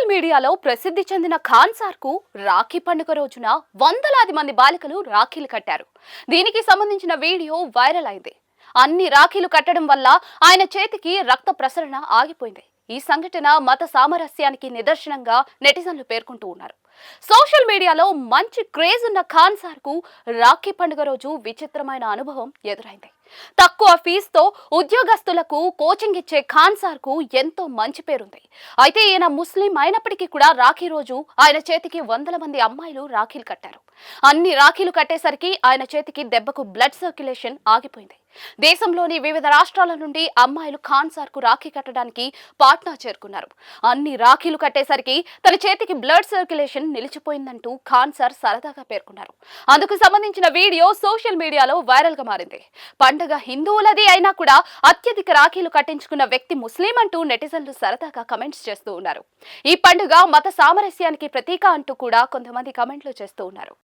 Social మీడియాలో ప్రసిద్ధి చెందిన ఖాన్ సార్కు రాఖీ పండుగ రోజున వందలాది మంది బాలికలు రాఖీలు కట్టారు. దీనికి సంబంధించిన వీడియో వైరల్ అయింది. అన్ని రాఖీలు కట్టడం వల్ల ఆయన చేతికి రక్త ప్రసరణ ఆగిపోయింది. ఈ సంఘటన మత సామరస్యానికి నిదర్శనంగా నెటిజన్లు పేర్కొంటూ ఉన్నారు. సోషల్ మీడియాలో మంచి క్రేజ్ ఉన్న ఖాన్ సార్కు రాఖీ పండుగ రోజు విచిత్రమైన అనుభవం ఎదురైంది. తక్కువ ఫీజుతో ఉద్యోగస్తులకు కోచింగ్ ఇచ్చే ఖాన్ సార్కు ఎంతో మంచి పేరుంది. అయితే ఈయన ముస్లిం అయినప్పటికీ కూడా రాఖీ రోజు ఆయన చేతికి వందల మంది అమ్మాయిలు రాఖీలు కట్టారు. అన్ని రాఖీలు కట్టేసరికి ఆయన చేతికి దెబ్బకు బ్లడ్ సర్క్యులేషన్ ఆగిపోయింది. దేశంలోని వివిధ రాష్ట్రాల నుండి అమ్మాయిలు ఖాన్ సార్కు రాఖీ కట్టడానికి పాట్నా చేరుకున్నారు. అన్ని రాఖీలు కట్టేసరికి తన చేతికి బ్లడ్ సర్క్యులేషన్ నిలిచిపోయిందంటూ ఖాన్ సార్ సరదాగా పేర్కొన్నారు. అందుకు సంబంధించిన వీడియో సోషల్ మీడియాలో వైరల్గా మారింది. పండుగ హిందువులది అయినా కూడా అత్యధిక రాఖీలు కట్టించుకున్న వ్యక్తి ముస్లిం అంటూ నెటిజన్లు సరదాగా కమెంట్స్ చేస్తూ ఉన్నారు. ఈ పండుగ మత సామరస్యానికి ప్రతీక అంటూ కూడా కొంతమంది కమెంట్లు చేస్తూ ఉన్నారు.